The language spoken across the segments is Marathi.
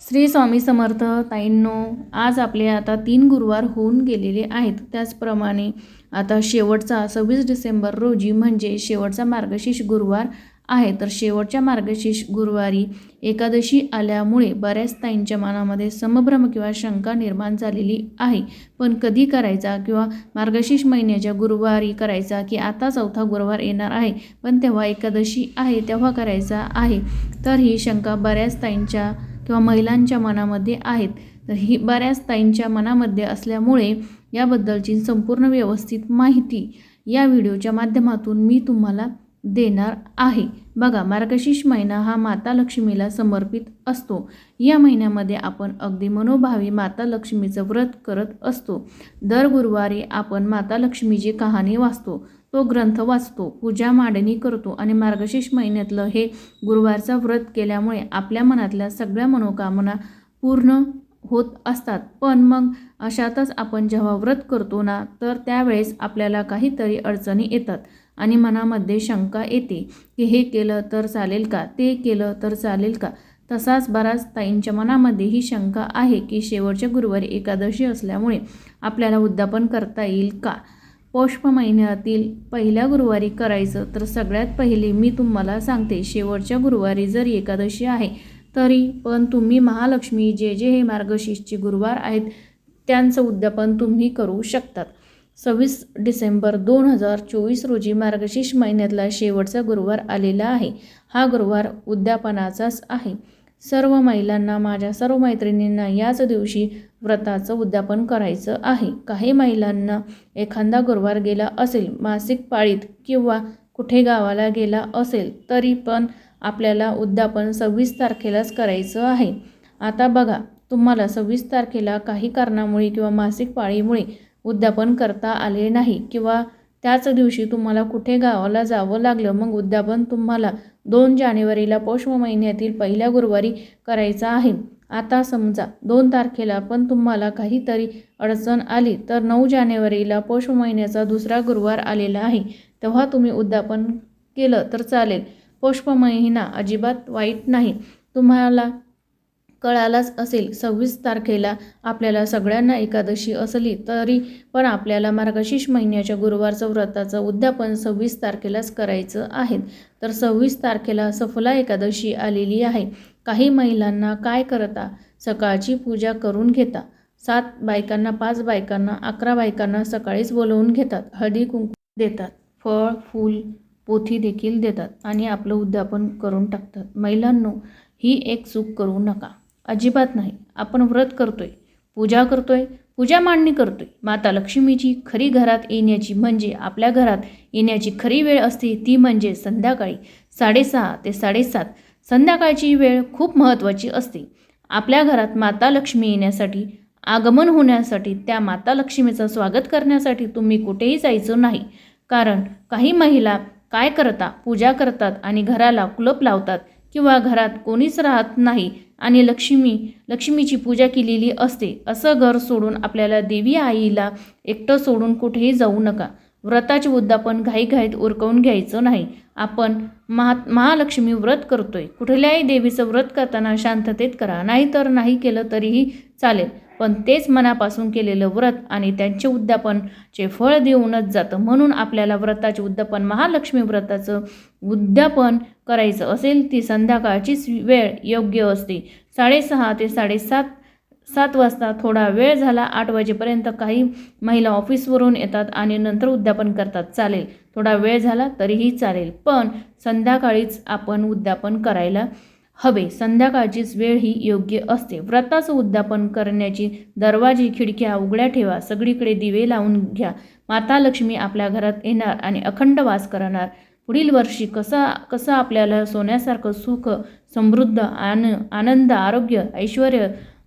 श्री स्वामी समर्थ ताईंनो आज आपले आता तीन गुरुवार होऊन गेलेले आहेत. त्याचप्रमाणे आता शेवटचा सव्वीस डिसेंबर रोजी म्हणजे शेवटचा मार्गशीर्ष गुरुवार आहे. तर शेवटच्या मार्गशीर्ष गुरुवारी एकादशी आल्यामुळे बऱ्याच ताईंच्या मनामध्ये समभ्रम किंवा शंका निर्माण झालेली आहे. पण कधी करायचा किंवा मार्गशीर्ष महिन्याच्या गुरुवारी करायचा की आता चौथा गुरुवार येणार आहे पण तेव्हा एकादशी आहे तेव्हा करायचा आहे. तर ही शंका बऱ्याच ताईंच्या किंवा महिलांच्या मनामध्ये आहेत तर ही बऱ्याच ताईंच्या मनामध्ये असल्यामुळे याबद्दलची संपूर्ण व्यवस्थित माहिती या व्हिडिओच्या माध्यमातून मी तुम्हाला देणार आहे. बघा मार्गशीर्ष महिना हा माता लक्ष्मीला समर्पित असतो. या महिन्यामध्ये आपण अगदी मनोभावी माता लक्ष्मीचं व्रत करत असतो. दर गुरुवारी आपण माता लक्ष्मीची कहाणी वाचतो. तो ग्रंथ वाचतो पूजा मांडणी करतो आणि मार्गशीर्ष महिन्यातलं हे गुरुवारचा व्रत केल्यामुळे आपल्या मनातल्या सगळ्या मनोकामना पूर्ण होत असतात. पण मग अशातच आपण जेव्हा व्रत करतो ना तर त्यावेळेस आपल्याला काहीतरी अडचणी येतात आणि मनामध्ये शंका येते की हे केलं तर चालेल का ते केलं तर चालेल का? तसाच बराच ताईंच्या मनामध्ये ही शंका आहे की शेवटच्या गुरुवारी एकादशी असल्यामुळे आपल्याला उद्यापन करता येईल का? पौष्प महिन्यातील पहिल्या गुरुवारी करायचं तर सगळ्यात पहिले मी तुम्हाला सांगते शेवटच्या गुरुवारी जर एकादशी आहे तरी पण तुम्ही महालक्ष्मी जे जे हे मार्गशीर्षचे गुरुवार आहेत त्यांचं उद्यापन तुम्ही करू शकतात. सव्वीस डिसेंबर दोन हजार चोवीस रोजी मार्गशीर्ष महिन्यातला शेवटचा गुरुवार आलेला आहे. हा गुरुवार उद्यापनाचाच आहे. सर्व महिलांना माझ्या सर्व मैत्रिणींना याच दिवशी व्रताचं उद्यापन करायचं आहे. काही महिलांना एखादा गुरुवार गेला असेल मासिक पाळीत किंवा कुठे गावाला गेला असेल तरी पण आपल्याला उद्यापन सव्वीस तारखेलाच करायचं आहे. आता बघा तुम्हाला सव्वीस तारखेला काही कारणामुळे किंवा मासिक पाळीमुळे उद्यापन करता आले नाही किंवा त्याच दिवशी तुम्हाला कुठे गावाला जावं लागलं मग उद्यापन तुम्हाला दोन जानेवारीला पौष महिन्यातील पहिल्या गुरुवारी करायचा आहे. आता समजा दोन तारखेला पण तुम्हाला काहीतरी अडचण आली तर नऊ जानेवारीला पौष महिन्याचा दुसरा गुरुवार आलेला आहे. तेव्हा तुम्ही उद्यापन केलं तर चालेल. पुष्प महिना अजिबात वाईट नाही. तुम्हाला कळालाच असेल सव्वीस तारखेला आपल्याला सगळ्यांना एकादशी असली तरी पण आपल्याला मार्गशीर्ष महिन्याच्या गुरुवारचं व्रताचं उद्यापन सव्वीस तारखेलाच करायचं आहे. तर सव्वीस तारखेला सफला एकादशी आलेली आहे. काही महिलांना काय करता? सकाळची पूजा करून घेता. सात बायकांना पाच बायकांना अकरा बायकांना सकाळीच बोलवून घेतात. हळदी कुंकू देतात. फळ फूल पोथी देखील देतात आणि आपलं उद्यापन करून टाकतात. महिलांनो ही एक चूक करू नका. अजिबात नाही. आपण व्रत करतोय पूजा करतोय पूजा मांडणी करतोय. माता लक्ष्मीची खरी घरात येण्याची म्हणजे आपल्या घरात येण्याची खरी वेळ असते ती म्हणजे संध्याकाळी. साडेसहा ते साडेसात संध्याकाळची वेळ खूप महत्त्वाची असते. आपल्या घरात माता लक्ष्मी येण्यासाठी आगमन होण्यासाठी त्या माता लक्ष्मीचं स्वागत करण्यासाठी तुम्ही कुठेही जायचं नाही. कारण काही महिला काय करता पूजा करतात आणि घराला कुलप लावतात किंवा घरात कोणीच राहत नाही आणि लक्ष्मी लक्ष्मीची पूजा केलेली असते. असं घर सोडून आपल्याला देवी आईला एकटं सोडून कुठेही जाऊ नका. व्रताचे उद्यापन घाईघाईत उरकवून घ्यायचं नाही. आपण महा महालक्ष्मी व्रत करतोय. कुठल्याही देवीचं व्रत करताना शांततेत करा. नाहीतर नाही केलं तरीही चालेल. पण तेच मनापासून केलेलं व्रत आणि त्यांचे उद्यापनचे फळ देऊनच जातं. म्हणून आपल्याला व्रताचे उद्यापन महालक्ष्मी व्रताचं उद्यापन करायचं असेल ती संध्याकाळचीच वेळ योग्य असते. साडेसहा ते साडेसात सात वाजता थोडा वेळ झाला आठ वाजेपर्यंत काही महिला ऑफिसवरून येतात आणि नंतर उद्यापन करतात. चालेल. थोडा वेळ झाला तरीही चालेल. पण संध्याकाळीच आपण उद्यापन करायला हवे. संध्याकाळचीच वेळ ही योग्य असते. व्रताचं उद्यापन करण्याची दरवाजी खिडक्या उघड्या ठेवा. सगळीकडे दिवे लावून घ्या. माता लक्ष्मी आपल्या घरात येणार आणि अखंड वास करणार. पुढील वर्षी कसा कसं आपल्याला सोन्यासारखं सुख समृद्ध आन आनंद आरोग्य ऐश्वर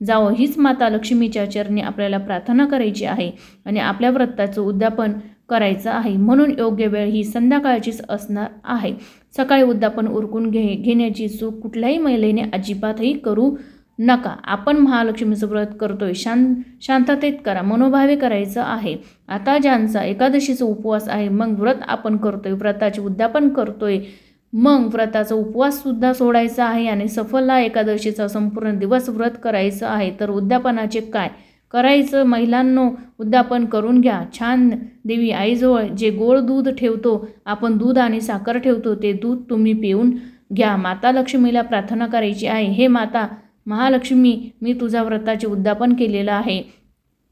जावं हीच माता लक्ष्मीच्या चरणी आपल्याला प्रार्थना करायची आहे आणि आपल्या व्रताचं उद्यापन करायचं आहे. म्हणून योग्य वेळ ही संध्याकाळचीच असणार आहे. सकाळी उद्यापन उरकून घे घेण्याची चूक कुठल्याही महिलेने अजिबातही करू नका. आपण महालक्ष्मीचं व्रत करतोय. शांत शांततेत करा. मनोभावे करायचं आहे. आता ज्यांचा एकादशीचा उपवास आहे मग व्रत आपण करतोय. व्रताचे उद्यापन करतोय. मग व्रताचा उपवाससुद्धा सोडायचा आहे आणि सफला एकादशीचा संपूर्ण दिवस व्रत करायचं आहे. तर उद्यापनाचे काय? करायचं? महिलांनो उद्यापन करून घ्या. छान देवी आईजवळ जे गोड दूध ठेवतो आपण दूध आणि साखर ठेवतो ते दूध तुम्ही पिऊन घ्या. माता लक्ष्मीला प्रार्थना करायची आहे. हे माता महालक्ष्मी मी तुझ्या व्रताचे उद्यापन केलेलं आहे.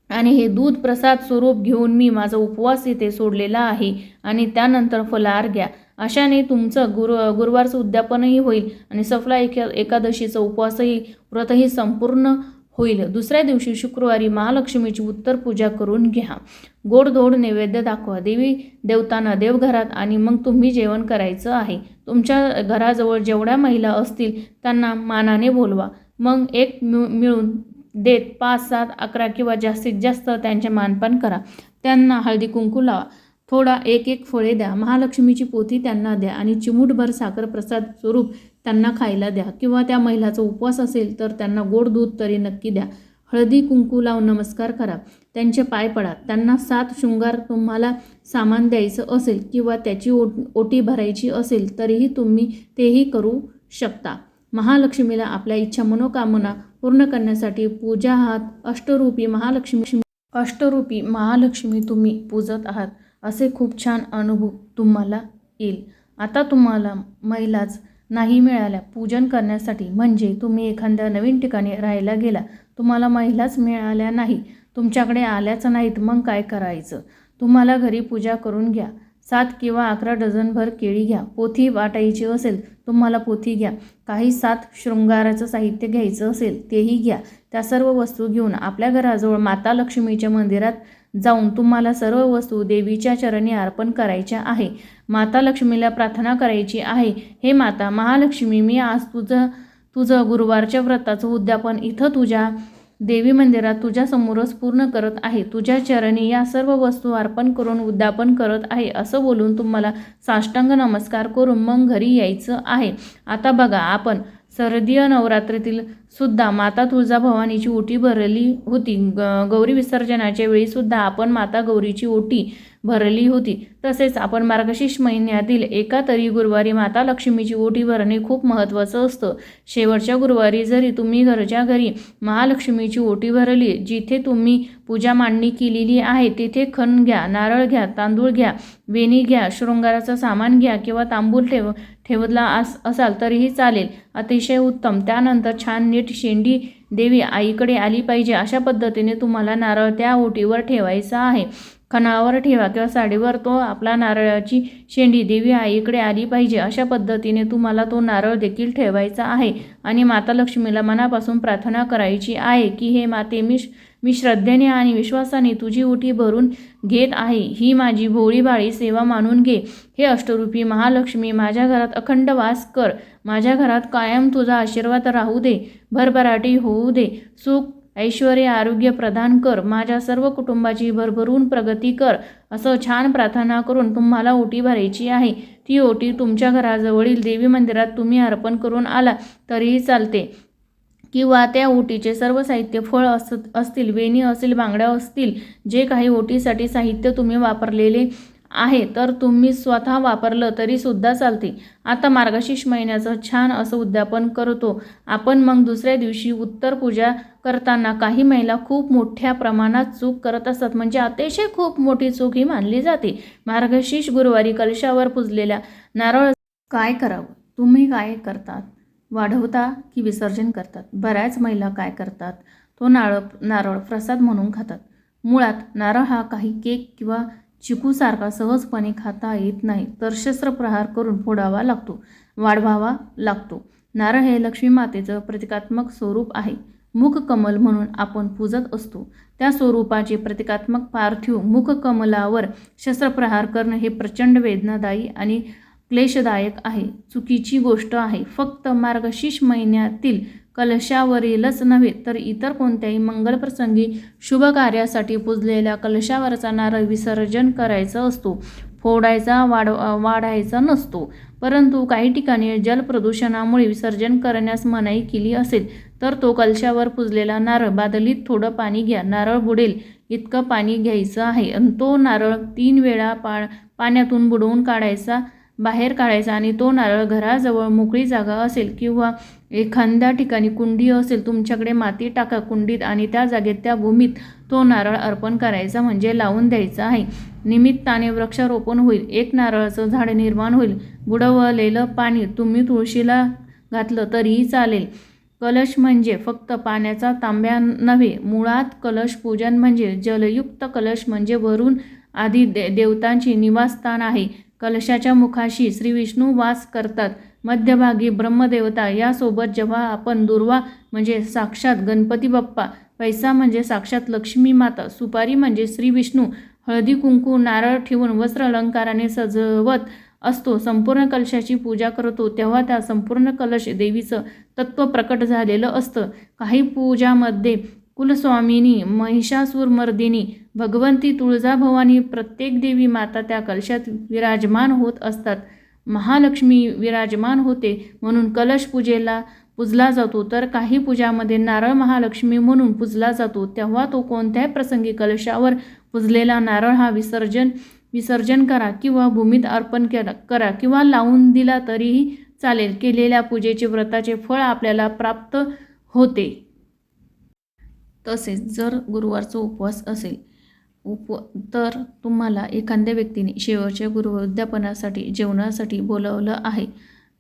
आणि हे दूध प्रसाद स्वरूप घेऊन मी माझा उपवास इथे सोडलेला आहे. आणि त्यानंतर फलाहार घ्या. अशाने तुमचं गुरु गुरुवारचं उद्यापनही होईल आणि सफला एका एकादशीचा उपवासही व्रतही संपूर्ण होईल. दुसऱ्या दिवशी शुक्रवारी महालक्ष्मीची उत्तर पूजा करून घ्या. गोडधोड नैवेद्य दाखवा. देवी देवतांना देवघरात आणि मग तुम्ही जेवण करायचं आहे. तुमच्या घराजवळ जेवढ्या महिला असतील त्यांना मानाने बोलवा. मग एक मिळू मिळून देत पाच सात अकरा किंवा जास्तीत जास्त त्यांचे मानपान करा. त्यांना हळदी कुंकू लावा. थोडा एक एक फळे द्या. महालक्ष्मीची पोथी त्यांना द्या आणि चिमूटभर साखर प्रसाद स्वरूप त्यांना खायला द्या. किंवा त्या महिलाचा उपवास असेल तर त्यांना गोड दूध तरी नक्की द्या. हळदी कुंकू लावून नमस्कार करा. त्यांचे पाय पडा. त्यांना सात शृंगार तुम्हाला सामान द्यायचं असेल किंवा त्याची ओट ओटी भरायची असेल तरीही तुम्ही तेही करू शकता. महालक्ष्मीला आपल्या इच्छा मनोकामना पूर्ण करण्यासाठी पूजा आहात अष्टरूपी महालक्ष्मी अष्टरूपी महालक्ष्मी तुम्ही पूजत आहात असे खूप छान अनुभव तुम्हाला येईल. आता तुम्हाला महिलाच नाही मिळाल्या. पूजन करण्यासाठी म्हणजे तुम्ही एखाद्या नवीन ठिकाणी राहायला गेला. तुम्हाला महिलाच मिळाल्या नाही. तुमच्याकडे आल्याच नाहीत. मग काय करायचं? तुम्हाला घरी पूजा करून घ्या. सात किंवा अकरा डझनभर केळी घ्या. पोथी वाटायची असेल तुम्हाला पोथी घ्या. काही सात शृंगाराचं साहित्य घ्यायचं असेल तेही घ्या. त्या सर्व वस्तू घेऊन आपल्या घराजवळ माता लक्ष्मीच्या मंदिरात जाऊन तुम्हाला सर्व वस्तू देवीच्या चरणी अर्पण करायच्या आहे. माता लक्ष्मीला प्रार्थना करायची आहे. हे माता महालक्ष्मी मी आज तुझं तुझं गुरुवारच्या व्रताचं उद्यापन इथं तुझ्या देवी मंदिरात तुझ्यासमोरच पूर्ण करत आहे. तुझ्या चरणी या सर्व वस्तू अर्पण करून उद्यापन करत आहे. असं बोलून तुम्हाला साष्टांग नमस्कार करून मग घरी यायचं आहे. आता बघा आपण शरदीय नवरात्रीतील सुद्धा माता तुळजाभवानीची ओटी भरली होती. ग गौरी विसर्जनाच्या वेळीसुद्धा आपण माता गौरीची ओटी भरली होती. तसेच आपण मार्गशीर्ष महिन्यातील एका तरी गुरुवारी माता लक्ष्मीची ओटी भरणे खूप महत्त्वाचं असतं. शेवटच्या गुरुवारी जरी तुम्ही घरच्या घरी महालक्ष्मीची ओटी भरली जिथे तुम्ही पूजा मांडणी केलेली आहे तिथे खण घ्या नारळ घ्या तांदूळ घ्या वेणी घ्या शृंगाराचं सामान घ्या किंवा तांबूल ठेव ठेवला अस असाल तरीही चालेल. अतिशय उत्तम. त्यानंतर छान नीट शेंडी देवी आईकडे आली पाहिजे अशा पद्धतीने तुम्हाला नारळ त्या ओटीवर ठेवायचा आहे. खणावर ठेवा किंवा साडीवर तो आपला नारळाची शेंडी देवी आईकडे आली पाहिजे अशा पद्धतीने तुम्हाला तो नारळ देखील ठेवायचा आहे. आणि माता लक्ष्मीला मनापासून प्रार्थना करायची आहे की हे माते मी मी श्रद्धेने आणि विश्वासाने तुझी ओटी भरून घेत आहे. ही माझी भोळीभाळी सेवा मानून घे. हे अष्टरूपी महालक्ष्मी माझ्या घरात अखंड वास कर. माझ्या घरात कायम तुझा आशीर्वाद राहू दे. भरभराटी होऊ दे. सुख ऐश्वर आरोग्य प्रदान कर. माझ्या सर्व कुटुंबाची भरभरून प्रगती कर. असं छान प्रार्थना करून तुम्हाला ओटी भरायची आहे. ती ओटी तुमच्या घराजवळील देवी मंदिरात तुम्ही अर्पण करून आला तरीही चालते. किंवा त्या ओटीचे सर्व साहित्य फळ असत असतील वेणी असेल बांगड्या असतील जे काही ओटीसाठी साहित्य तुम्ही वापरलेले आहे तर तुम्ही स्वतः वापरलं तरीसुद्धा चालते. आता मार्गशीर्ष महिन्याचं छान असं उद्यापन करतो. आपण मग दुसऱ्या दिवशी उत्तर पूजा करताना काही महिला खूप मोठ्या प्रमाणात चूक करत असतात. म्हणजे अतिशय खूप मोठी चूक ही मानली जाते. मार्गशीर्ष गुरुवारी कलशावर पुजलेल्या नारळ काय करावं? तुम्ही काय करतात? वाढवता की विसर्जन करतात. बऱ्याच महिला काय करतात? तो नारळ नारळ प्रसाद म्हणून खातात. मुळात नारळ हा काही केक किंवा चिकूसारखा सहजपणे खाता येत नाही तर शस्त्रप्रहार करून फोडावा लागतो वाढवावा लागतो. नारळ हे लक्ष्मी मातेचं प्रतिकात्मक स्वरूप आहे. मुखकमल म्हणून आपण पूजत असतो. त्या स्वरूपाचे प्रतिकात्मक पार्थिव मुखकमलावर शस्त्रप्रहार करणं हे प्रचंड वेदनादायी आणि क्लेशदायक आहे. चुकीची गोष्ट आहे. फक्त मार्गशीर्ष महिन्यातील कलशावरीलच नव्हे तर इतर कोणत्याही मंगलप्रसंगी शुभ कार्यासाठी पुजलेल्या कलशावरचा नारळ विसर्जन करायचा असतो. फोडायचा वाढ वाढायचा नसतो. परंतु काही ठिकाणी जलप्रदूषणामुळे विसर्जन करण्यास मनाई केली असेल तर तो कलशावर पुजलेला नारळ बादलीत थोडं पाणी घ्या. नारळ बुडेल इतकं पाणी घ्यायचं आहे. आणि तो नारळ तीन वेळा पा पाण्यातून बुडवून काढायचा बाहेर काढायचा आणि तो नारळ घराजवळ मोकळी जागा असेल किंवा एखाद्या ठिकाणी कुंडी असेल तुमच्याकडे माती टाका कुंडीत आणि त्या जागेत त्या भूमीत तो नारळ अर्पण करायचा म्हणजे लावून द्यायचा आहे. निमित्ताने वृक्षारोपण होईल. एक नारळाचं झाड निर्माण होईल. बुडवलेलं पाणी तुम्ही तुळशीला घातलं तरीही चालेल. कलश म्हणजे फक्त पाण्याचा तांब्या नव्हे मुळात कलश पूजन म्हणजे जलयुक्त कलश म्हणजे वरून आधी दे देवतांची निवासस्थान आहे. कलशाच्या मुखाशी श्री विष्णू वास करतात. मध्यभागी ब्रह्मदेवता यासोबत जेव्हा आपण दुर्वा म्हणजे साक्षात गणपती बाप्पा पैसा म्हणजे साक्षात लक्ष्मी माता सुपारी म्हणजे श्री विष्णू हळदी कुंकू नारळ ठेवून वस्त्र अलंकाराने सजवत असतो संपूर्ण कलशाची पूजा करतो तेव्हा त्या संपूर्ण कलश देवीचं तत्त्व प्रकट झालेलं असतं. काही पूजामध्ये कुलस्वामिनी महिषासूरमर्दिनी भगवंती तुळजाभवानी प्रत्येक देवी माता त्या कलशात विराजमान होत असतात. महालक्ष्मी विराजमान होते म्हणून कलश पूजेला पूजला जातो. तर काही पूजामध्ये नारळ महालक्ष्मी म्हणून पूजला जातो. तेव्हा तो कोणत्याही प्रसंगी कलशावर पुजलेला नारळ हा विसर्जन विसर्जन करा किंवा भूमीत अर्पण केला करा किंवा लावून दिला तरीही चालेल. केलेल्या पूजेचे व्रताचे फळ आपल्याला प्राप्त होते. तसेच जर गुरुवारचा उपवास असेल उप तर तुम्हाला एखाद्या व्यक्तीने शेवटच्या गुरुवद्यापनासाठी जेवणासाठी बोलावलं आहे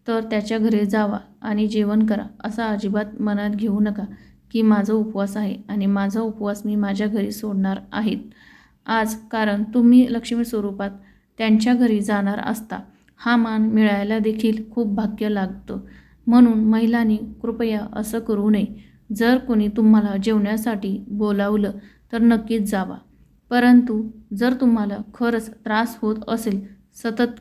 तर त्याच्या घरी जावा आणि जेवण करा असा अजिबात मनात घेऊ नका की माझा उपवास आहे आणि माझा उपवास मी माझ्या घरी सोडणार आहेत. आज कारण तुम्ही लक्ष्मी स्वरूपात त्यांच्या घरी जाणार असता हा मान मिळायला देखील खूप भाग्य लागतं. म्हणून महिलांनी कृपया असं करू नये. जर कोणी तुम्हाला जेवण्यासाठी बोलावलं तर नक्कीच जावा. परंतु जर तुम्हाला खरंच त्रास होत असेल सतत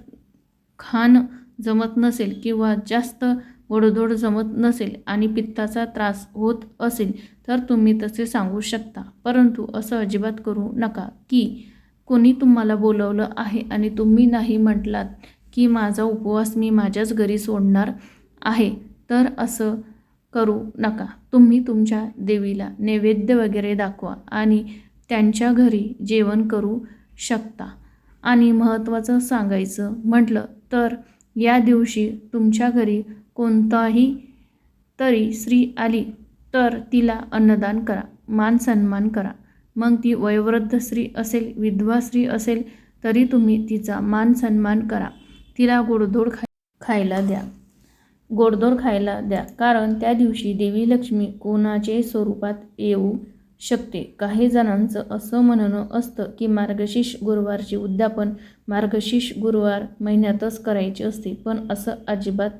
खाण जमत नसेल किंवा जास्त गोडधोड जमत नसेल आणि पित्ताचा त्रास होत असेल तर तुम्ही तसे सांगू शकता. परंतु असं अजिबात करू नका की कोणी तुम्हाला बोलवलं आहे आणि तुम्ही नाही म्हटलात की माझा उपवास मी माझ्याच घरी सोडणार आहे तर असं करू नका. तुम्ही तुमच्या देवीला नैवेद्य वगैरे दाखवा आणि त्यांच्या घरी जेवण करू शकता. आणि महत्त्वाचं सांगायचं म्हटलं तर या दिवशी तुमच्या घरी कोणताही तरी स्त्री आली तर तिला अन्नदान करा मान सन्मान करा. मग ती वयोवृद्ध स्त्री असेल विधवा स्त्री असेल तरी तुम्ही तिचा मान सन्मान करा. तिला गोडधोड खा खायला द्या. गोडधोड खायला द्या. कारण त्या दिवशी देवी लक्ष्मी कोणाचे स्वरूपात येऊ शकते? काही जणांचं असं म्हणणं असतं की मार्गशीर्ष गुरुवारचे उद्यापन मार्गशीर्ष गुरुवार महिन्यातच करायचे असते पण असं अजिबात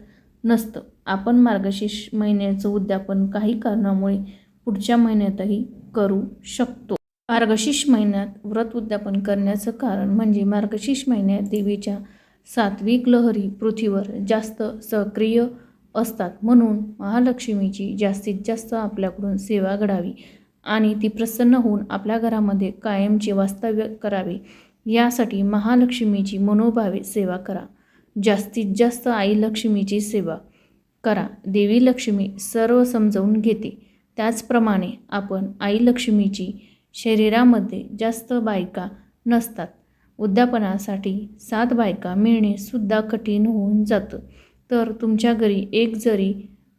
नसतं. आपण मार्गशीर्ष महिन्याचं उद्यापन काही कारणामुळे पुढच्या महिन्यातही करू शकतो. मार्गशीर्ष महिन्यात व्रत उद्यापन करण्याचं कारण म्हणजे मार्गशीर्ष महिन्यात देवीच्या सात्विक लहरी पृथ्वीवर जास्त सक्रिय असतात. म्हणून महालक्ष्मीची जास्तीत जास्त आपल्याकडून सेवा घडावी आणि ती प्रसन्न होऊन आपल्या घरामध्ये कायमचे वास्तव्य करावे. यासाठी महालक्ष्मीची मनोभावे सेवा करा. जास्तीत जास्त आई लक्ष्मीची सेवा करा. देवी लक्ष्मी सर्व समजावून घेते. त्याचप्रमाणे आपण आई लक्ष्मीची शरीरामध्ये जास्त बायका नसतात. उद्यापनासाठी सात बायका मिळणे सुद्धा कठीण होऊन जातं. तर तुमच्या घरी एक जरी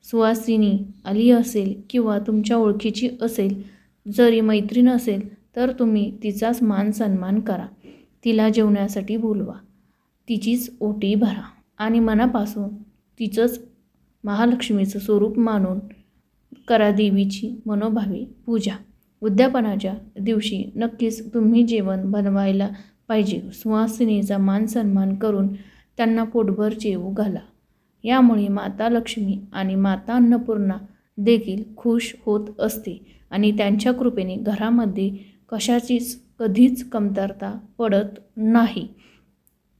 सुवासिनी आली असेल किंवा तुमच्या ओळखीची असेल जरी मैत्रीण असेल तर तुम्ही तिचाच मान सन्मान करा. तिला जेवण्यासाठी बोलवा. तिचीच ओटी भरा आणि मनापासून तिचंच महालक्ष्मीचं स्वरूप मानून करा देवीची मनोभावी पूजा. उद्यापनाच्या दिवशी नक्कीच तुम्ही जेवण बनवायला पाहिजे. सुवासिनीचा मान सन्मान करून त्यांना पोटभर जेवू घाला. यामुळे माता लक्ष्मी आणि माता अन्नपूर्णा देखील खुश होत असते आणि त्यांच्या कृपेने घरामध्ये कशाचीच कधीच कमतरता पडत नाही.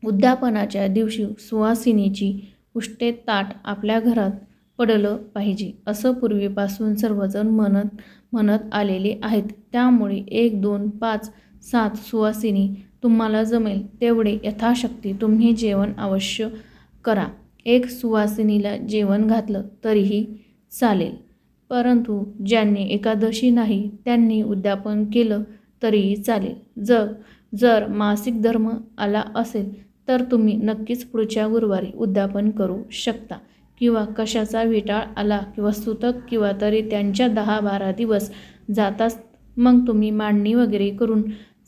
उद्यापनाच्या दिवशी सुवासिनीची उष्टे ताट आपल्या घरात पडलं पाहिजे असं पूर्वीपासून सर्वजण म्हणत म्हणत आलेले आहेत. त्यामुळे एक दोन पाच सात सुवासिनी तुम्हाला जमेल तेवढे यथाशक्ती तुम्ही जेवण अवश्य करा. एक सुवासिनीला जेवण घातलं तरीही चालेल. परंतु ज्यांनी एकादशी नाही त्यांनी उद्यापन केलं तरीही चालेल. जर जर मासिक धर्म आला असेल तर तुम्ही नक्कीच पुढच्या गुरुवारी उद्यापन करू शकता. किंवा कशाचा विटाळ आला किंवा सुतक किंवा तरी त्यांच्या दहा बारा दिवस जाताच मग तुम्ही मांडणी वगैरे करून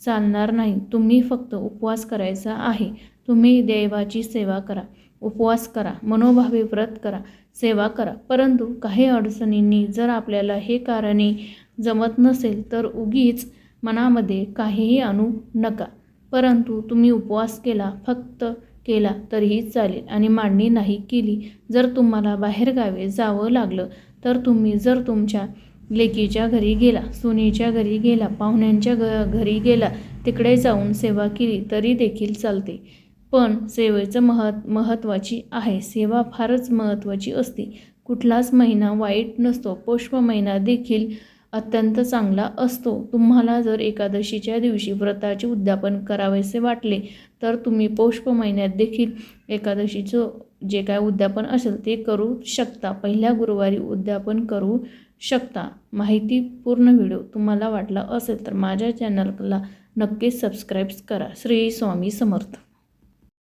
चालणार नाही. तुम्ही फक्त उपवास करायचा आहे. तुम्ही देवाची सेवा करा. उपवास करा. मनोभावे व्रत करा. सेवा करा. परंतु काही अडचणींनी जर आपल्याला हे कारणे जमत नसेल तर उगीच मनामध्ये काहीही आणू नका. परंतु तुम्ही उपवास केला फक्त केला तरीही चालेल आणि मांडणी नाही केली. जर तुम्हाला बाहेरगावी जावं लागलं तर तुम्ही जर तुमच्या लेकीच्या घरी गेला सुनीच्या घरी गेला पाहुण्यांच्या घ घरी गेला तिकडे जाऊन सेवा केली तरी देखील चालते. पण सेवेचं महत् महत्त्वाची आहे. सेवा फारच महत्त्वाची असते. कुठलाच महिना वाईट नसतो. पुष्प महिना देखील अत्यंत चांगला असतो. तुम्हाला जर एकादशीच्या दिवशी व्रताचे उद्यापन करावेसे वाटले तर तुम्ही पौष्प महिन्यात देखील एकादशीचं जे काय उद्यापन असेल ते करू शकता. पहिल्या गुरुवारी उद्यापन करू शकता. माहिती पूर्ण व्हिडिओ तुम्हाला वाटला असेल तर माझ्या चॅनलला नक्कीच सबस्क्राईब्स करा. श्री स्वामी समर्थ.